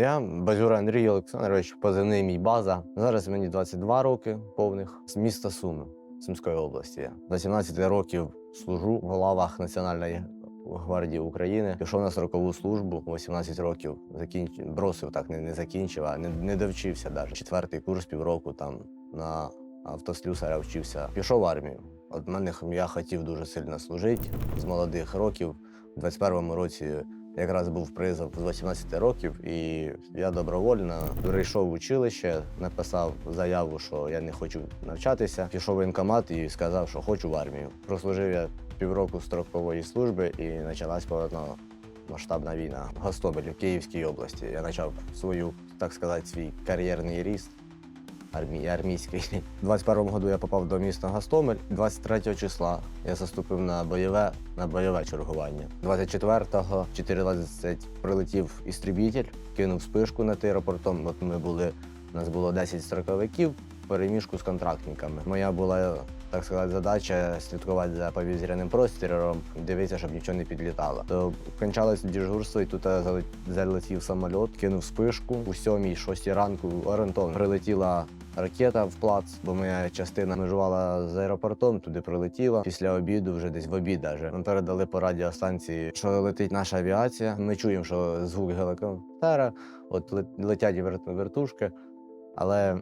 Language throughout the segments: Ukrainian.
Я Базюра Андрій Олександрович, позивний мій база. Зараз мені 22 роки повних з міста Суми, Сумської області. я. До 17 років служу в лавах Національної гвардії України. Пішов на срокову службу 18 років. Закінч... бросив так, не, не закінчив, а не, не довчився навіть. Четвертий курс півроку там на автослюсаря вчився. Пішов в армію. От мене я хотів дуже сильно служити з молодих років. У 21-му році якраз був призов з 18 років, і я добровольно прийшов в училище, написав заяву, що я не хочу навчатися. Пішов в воєнкомат і сказав, що хочу в армію. Прослужив я півроку строкової служби і почалась повномасштабна війна. В Гостомелі, в Київській області. Я почав свою, так сказати, свій кар'єрний ріст. Армій, армійський. У 21-му году я попав до міста Гостомель. 23 числа я заступив на бойове на бойове чергування. 24-го 14 прилетів істрібітель, кинув спишку над аеропортом. От ми були, у нас було 10 строковиків переміжку з контрактниками. Моя була, так сказати, задача слідкувати за повітряним простором, дивитися, щоб нічого не підлітало. То кончалось дежурство, і тут зале- залетів самоліт, кинув спишку. У 7-6 ранку орієнтовно прилетіла ракета в плац, бо моя частина межувала з аеропортом, туди прилетіла. Після обіду, вже десь в обід даже. Нам передали по радіостанції, що летить наша авіація. Ми чуємо, що звук гелікоптера, от летять вертушки, але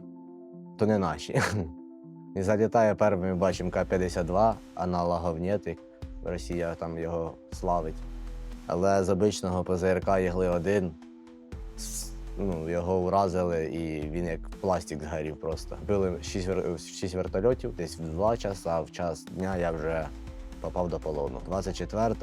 то не наші. І залітає першим, ми бачимо К-52, аналогов нет, Росія там його славить. Але з обичного ПЗРК Єгли-1 с- ну, його вразили, і він як пластик згорів просто. Били 6, вер... 6 вертольотів, десь в 2 часа, а в час дня я вже попав до полону. 24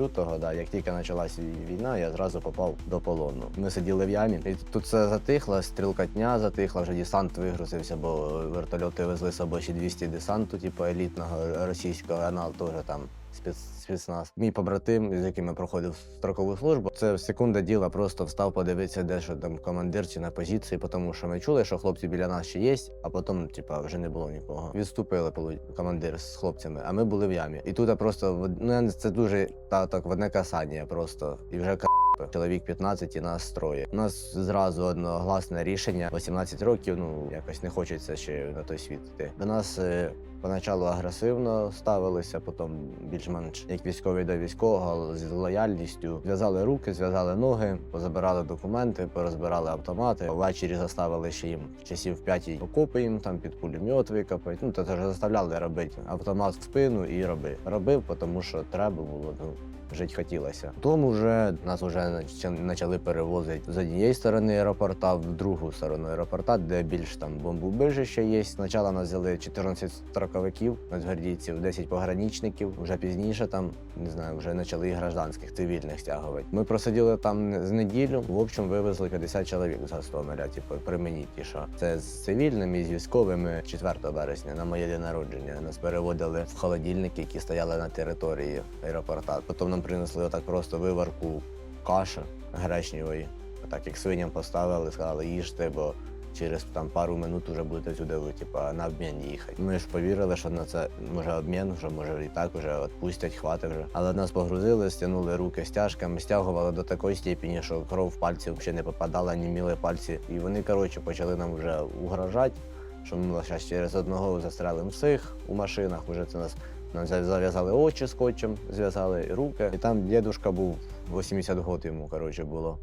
лютого, да, як тільки почалась війна, я зразу попав до полону. Ми сиділи в ямі, і тут все затихло, стрілкатня затихла, вже десант вигрузився, бо вертольоти везли з собою ще 200 десанту, типу елітного російського, анал теж там спец, спецназ. Мій побратим, з яким я проходив строкову службу, це секунда діла, просто встав подивитися, де що там командир чи на позиції, тому що ми чули, що хлопці біля нас ще є, а потім, типа, вже не було нікого. Відступили командир з хлопцями, а ми були в ямі. І тут просто в ну, це дуже та так в одне касання просто. І вже ка- Чоловік 15 і нас троє. У нас зразу одногласне рішення. 18 років, ну якось не хочеться ще на той світ йти. До нас е, поначалу агресивно ставилися, потім більш-менш як військовий до військового з лояльністю. Зв'язали руки, зв'язали ноги, позабирали документи, порозбирали автомати. Ввечері заставили ще їм часів п'ятій окопи їм там під пулемет викопати. Ну то теж заставляли робити автомат в спину і роби. Робив, тому що треба було. Ну жити хотілося. Тому вже нас вже почали перевозити з однієї сторони аеропорта в другу сторону аеропорта, де більш там бомбоубежище є. Спочатку нас взяли 14 строковиків, нацгвардійців, 10 пограничників. Вже пізніше там не знаю, вже почали і гражданських цивільних стягувати. Ми просиділи там з неділю. В общем, вивезли 50 чоловік з Гостомеля. Типу, при мені ті, що це з цивільними і з військовими 4 березня на моє день народження. Нас переводили в холодильники, які стояли на території аеропорта. Потім нам принесли отак просто виварку каші гречневої. Так як свиням поставили, сказали, їжте, бо через там пару минут вже будете сюди ви, типа, на обмін їхати. Ми ж повірили, що на це може обмін, вже може і так вже відпустять, хватить вже. Але нас погрузили, стягнули руки стяжками, стягували до такої степені, що кров в пальці взагалі не попадала, німіли пальці. І вони, коротше, почали нам вже угрожати, що ми зараз через одного застрелимо всіх у машинах. Уже це нас нам зав'язали очі скотчем, зв'язали руки. І там дідушка був 80 років йому, коротше, було.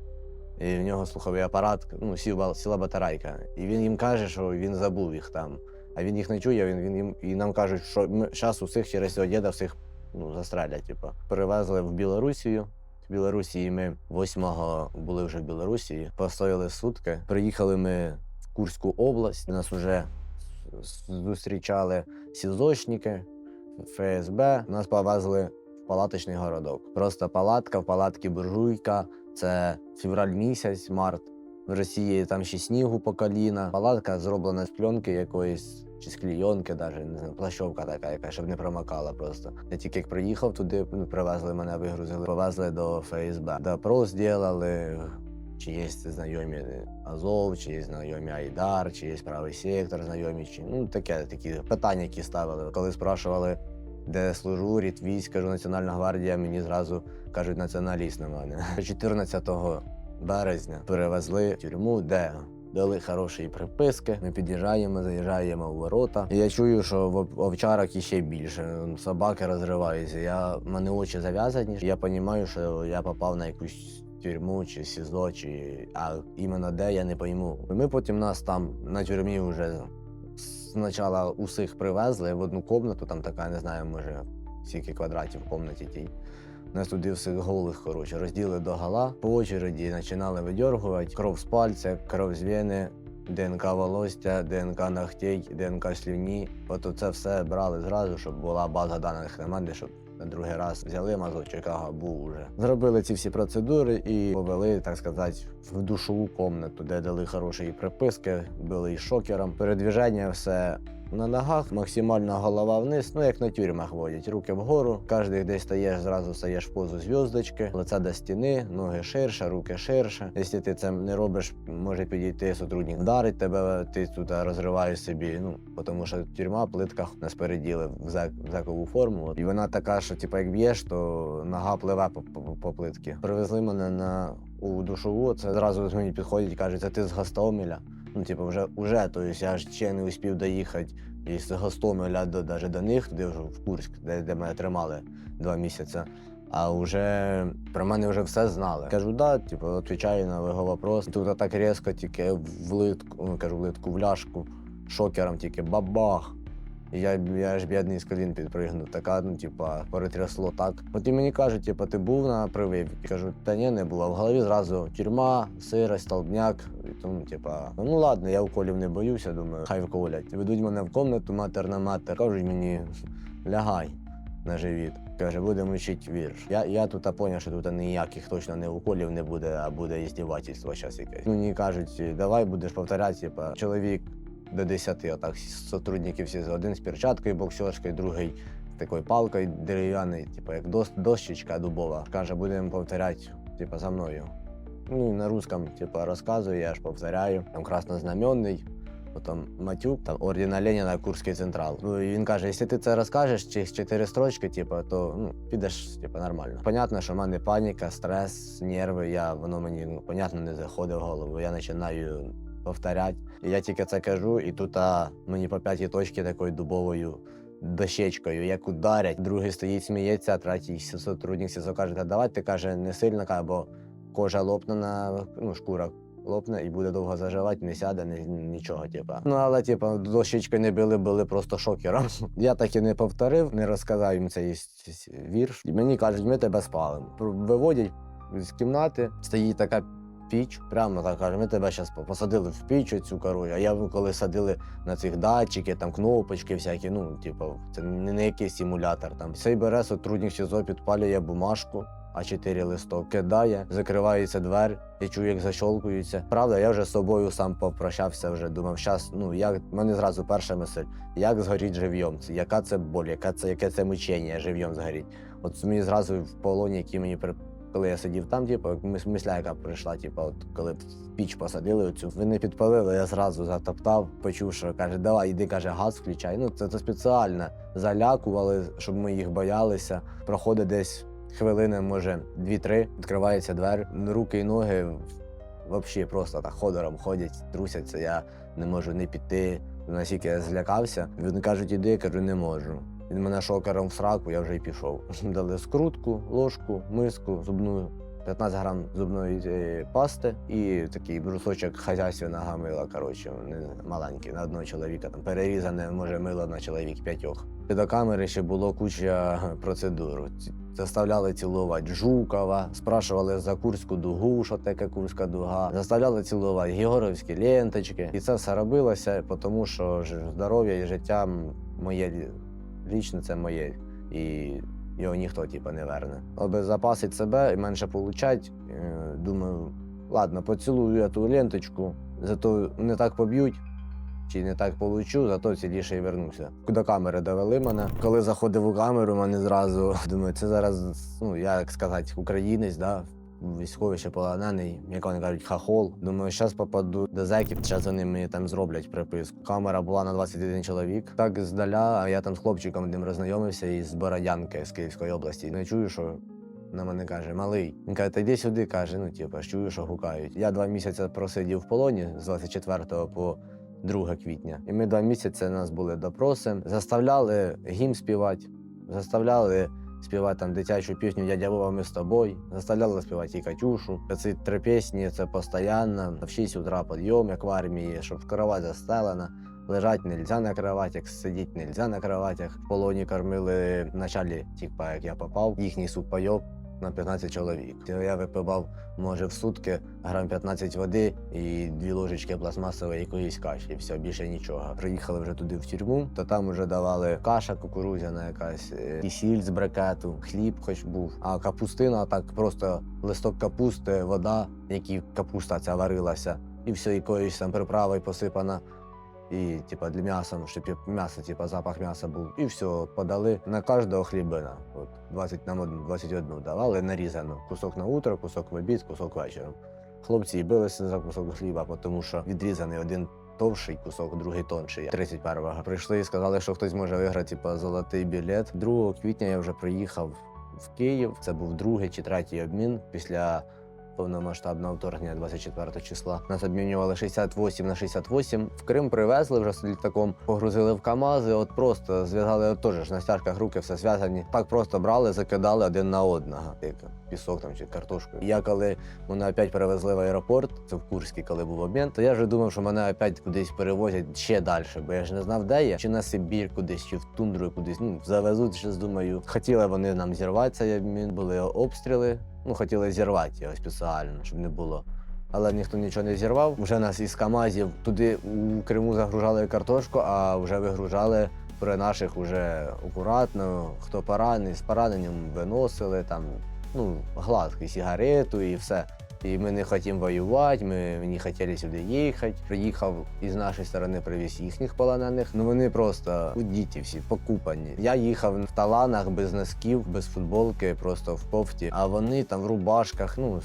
І в нього слуховий апарат, ну, сіла, сіла батарейка. І він їм каже, що він забув їх там. А він їх не чує, він, він їм, і нам кажуть, що ми зараз усіх через цього діда всіх ну, застрелять. Типу. Перевезли в Білорусію. В Білорусі ми 8-го були вже в Білорусі, постояли сутки. Приїхали ми в Курську область, нас вже зустрічали СІЗОшники, ФСБ. Нас повезли в палаточний городок. Просто палатка, в палатці буржуйка. Це февраль місяць, март. В Росії там ще снігу по коліна. Палатка зроблена з пленки якоїсь чи з клійонки, навіть не знаю, плащовка така, яка щоб не промокала просто. Я тільки як приїхав туди, привезли мене, вигрузили, повезли до ФСБ. Допрос зробили, чи є знайомі Азов, чи є знайомі Айдар, чи є правий сектор, знайомі, чи ну таке такі питання, які ставили. Коли спрашували, де служу, рід військ, кажу, Національна гвардія, мені зразу кажуть націоналіст на мене. 14 березня перевезли в тюрму, де дали хороші приписки. Ми під'їжджаємо, заїжджаємо в ворота. І я чую, що в ов- овчарок іще більше. Собаки розриваються. Я мене очі зав'язані. Я розумію, що я попав на якусь. Тюрму чи СІЗО, чи а іменно де я не пойму. Ми потім нас там на тюрмі вже спочатку усіх привезли в одну кімнату, там така, не знаю, може, скільки квадратів в кімнаті тій. Нас туди всіх голих, коротше, розділи до гала по очереді, починали видьоргувати кров з пальця, кров з вени, ДНК волосся, ДНК ногтей, ДНК слюні. От це все брали зразу, щоб була база даних команди, щоб другий раз взяли мазочок, ага, був уже. Зробили ці всі процедури і повели, так сказати, в душову комнату, де дали хороші приписки, били і шокером. Передвіження все на ногах, максимально голова вниз, ну як на тюрмах водять. Руки вгору, кожен десь стаєш, зразу стаєш в позу зв'язочки, лице до стіни, ноги ширше, руки ширше. Якщо ти це не робиш, може підійти сотрудник, вдарить тебе, ти тут розриваєш собі. Ну тому що тюрма, плитка нас переділи в зекову форму. І вона така, що типу, як б'єш, то нога пливе по, по, по плитці. Привезли мене на у душову. Це зразу мені підходять і кажуть, це ти з Гостомеля. Ну, типу, вже, вже, то есть я ще не успів доїхати із Гостомеля до, даже до них, туди вже в Курськ, де, де мене тримали два місяці. А вже про мене вже все знали. Кажу, да, типу, відповідаю на його вопрос. Тут так різко тільки в литку, ну кажу, в литку в ляшку, шокером тільки бабах. І Я, я ж бідний з колін підпригнув, така, ну, типа, перетрясло так. Потім мені кажуть, типа, ти був на прививці? Кажу, та ні, не було. В голові зразу тюрма, сирость, столбняк. І тому, типа, ну ладно, я уколів не боюся, думаю, хай вколять. Ведуть мене в комнату, матер на матер. Кажуть мені, лягай на живіт. Каже, будемо вчити вірш. Я, я тут зрозумів, що тут ніяких точно не уколів не буде, а буде іздівательство зараз якесь. Мені кажуть, давай будеш повторяти, типа, чоловік до 10, отак сотрудників всі один з перчаткою боксерською, другий з такою палкою дерев'яною, типу як дощечка дубова. Каже, будемо повторяти, типу, за мною. Ну на русском, типу, розказую, я ж повторяю. Там краснознаменний, потім матюк, там ордена Леніна, Курський централ. Ну і він каже, якщо ти це розкажеш чи чотири строчки, типу, то ну, підеш типу, нормально. Понятно, що в мене паніка, стрес, нерви. Я воно мені ну, понятно не заходить в голову. Я починаю повторять. І я тільки це кажу, і тут а, мені по п'ятій точці такою дубовою дощечкою, як ударять, другий стоїть, сміється, а третій сотрудник СІЗО каже, та давай ти каже, не сильно, бо кожа лопне на ну, шкура. Лопне і буде довго заживати, не сяде, ні, нічого, типа. Ну але типа дощечкою не били, били просто шокером. Я так і не повторив, не розказав їм цей вірш. І мені кажуть, ми тебе спалимо. Виводять з кімнати, стоїть така піч, прямо так каже, ми тебе зараз посадили в піч цю кору. А я коли садили на цих датчики, там кнопочки всякі, ну, типу, це не, якийсь симулятор. Там цей бере сотрудник СІЗО, підпалює бумажку. А4 листок кидає, закривається двер, я чую, як защолкуються. Правда, я вже з собою сам попрощався, вже думав, щас, ну як мене зразу перша мисль, як згоріть живьом, Це- яка це боль, яка це, яке це мучення живьом згоріть. От мені зразу в полоні, який мені при коли я сидів там, типу, мис- мисля, яка прийшла, типу, от коли піч посадили оцю, вони підпалили, я зразу затоптав, почув, що каже, давай, іди, каже, газ включай. Ну, це, це спеціально залякували, щоб ми їх боялися. Проходить десь хвилини, може, дві-три, відкривається двері, руки і ноги взагалі просто так ходором ходять, трусяться. Я не можу не піти. Наскільки я злякався, вони кажуть, іди, я кажу, не можу. Він мене шокером в сраку, я вже й пішов. Дали скрутку, ложку, миску, зубну, 15 грам зубної е, пасти і такий брусочок хазяйственного мила. Коротше, маленький, на одного чоловіка. Там перерізане, може, мило на чоловік п'ятьох. До камери ще було куча процедур. Заставляли цілувати Жукова, спрашували за Курську дугу, що таке Курська дуга. Заставляли цілувати Георгівські ленточки. І це все робилося, тому що здоров'я і життя моє лічно це моє. І його ніхто типу, не верне. Обезопасить себе і менше получать. е, Думаю, ладно, поцілую я ту ленточку, зато не так поб'ють. Чи не так получу, зато ціліше і вернуся. До камери довели мене. Коли заходив у камеру, мене зразу думаю, це зараз, ну як сказати, українець, да, військовий ще полонений, як вони кажуть, хахол. Думаю, зараз попаду до зеків, зараз вони мені там зроблять приписку. Камера була на 21 чоловік. Так здаля, а я там з хлопчиком одним роззнайомився із Бородянки з Київської області. Не чую, що на мене каже, малий. Він каже, та йди сюди, каже, ну типу, чую, що гукають. Я два місяці просидів в полоні з 24 по 2 квітня. І ми два місяці нас були допроси. Заставляли гімн співати, заставляли співати там дитячу пісню Дядя Вова, ми з тобою. Заставляли співати і Катюшу. Ці три пісні це постійно. В 6 утра підйом, як в армії, щоб кровать застелена. Лежать нельзя на кроватях, сидіти нельзя на кроватях. В полоні кормили в началі, типа як я попав, їхній супайок на 15 чоловік. Я випивав, може, в сутки грам 15 води і дві ложечки пластмасової якоїсь каші. І все, більше нічого. Приїхали вже туди в тюрму, то там вже давали каша кукурудзяна якась, е, і сіль з брикету, хліб хоч був. А капустина так просто листок капусти, вода, які капуста ця варилася, і все якоюсь там приправою посипана. І, типа, для м'яса, ну, щоб м'ясо, типа, запах м'яса був. І все, подали на кожного хлібина. От 20 нам од- 21 давали нарізану. Кусок на утро, кусок в обід, кусок вечором. Хлопці билися за кусок хліба, тому що відрізаний один товший кусок, другий тонший. 31-го. Прийшли і сказали, що хтось може виграти типа, золотий білет. 2 квітня я вже приїхав в Київ. Це був другий чи третій обмін після повномасштабного вторгнення 24 числа. Нас обмінювали 68 на 68. В Крим привезли вже з літаком, погрузили в КАМАЗи. От просто зв'язали от теж на стяжках руки, все зв'язані. Так просто брали, закидали один на одного, як пісок там чи картошку. Я коли мене опять перевезли в аеропорт, це в Курській, коли був обмін, то я вже думав, що мене опять кудись перевозять ще далі, бо я ж не знав, де я, чи на Сибір кудись, чи в тундру кудись. Ну завезуть, ще думаю. Хотіли вони нам зірвати цей обмін, були обстріли. Ну, хотіли зірвати його спеціально, щоб не було. Але ніхто нічого не зірвав. Вже нас із Камазів туди у Криму загружали картошку, а вже вигружали при наших уже акуратно. Хто поранений, з пораненням виносили там, ну, гладкий, сигарету і все. І ми не хотімо воювати, ми не хотіли сюди їхати. Приїхав із нашої сторони, привіз їхніх полонених. Ну вони просто у діті всі покупані. Я їхав в таланах без носків, без футболки, просто в кофті. А вони там в рубашках. Ну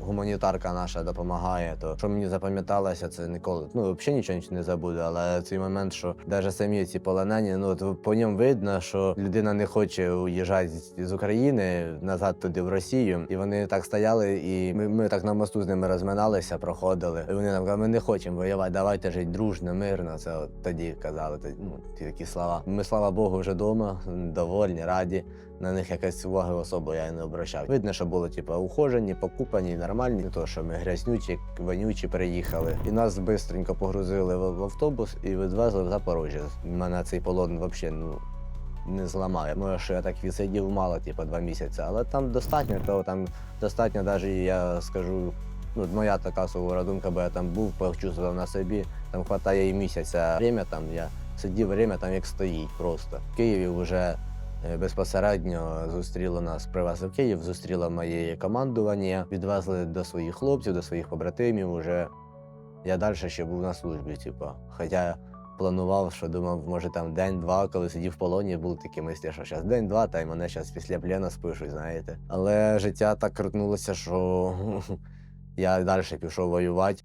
гуманітарка наша допомагає. То що мені запам'яталося, це ніколи. Ну взагалі нічого не забуду. Але цей момент, що навіть самі ці полонені, ну от по ньому видно, що людина не хоче уїжджати з України назад туди в Росію. І вони так стояли, і ми, ми так на мосту з ними розминалися, проходили. І вони нам кажуть, ми не хочемо воювати, давайте жити дружно, мирно. Це от тоді казали. тоді, Ну, такі слова. Ми, слава Богу, вже вдома, довольні, раді. На них якась уваги особо я не обращав. Видно, що було типу, ухожені, покупані, нормальні. Не то, що ми грязнючі, вонючі приїхали. І нас швидко погрузили в автобус і відвезли в Запорожжя. Мене цей полон взагалі ну, не зламає. Може, що я так відсидів мало, типу, два місяці, але там достатньо, того там достатньо, навіть я скажу. Ну, моя така сувора думка, бо я там був, почувствував на собі. Там хватає і місяця время, там я сидів время там як стоїть просто. В Києві вже е, безпосередньо зустріло нас, привезли в Київ, зустріло моє командування, відвезли до своїх хлопців, до своїх побратимів. Уже я далі ще був на службі, типу. Хоча планував, що думав, може там день-два, коли сидів в полоні, були такі мислі, що зараз день-два, та й мене зараз після плена спишуть, знаєте. Але життя так крутнулося, що я далі пішов воювати.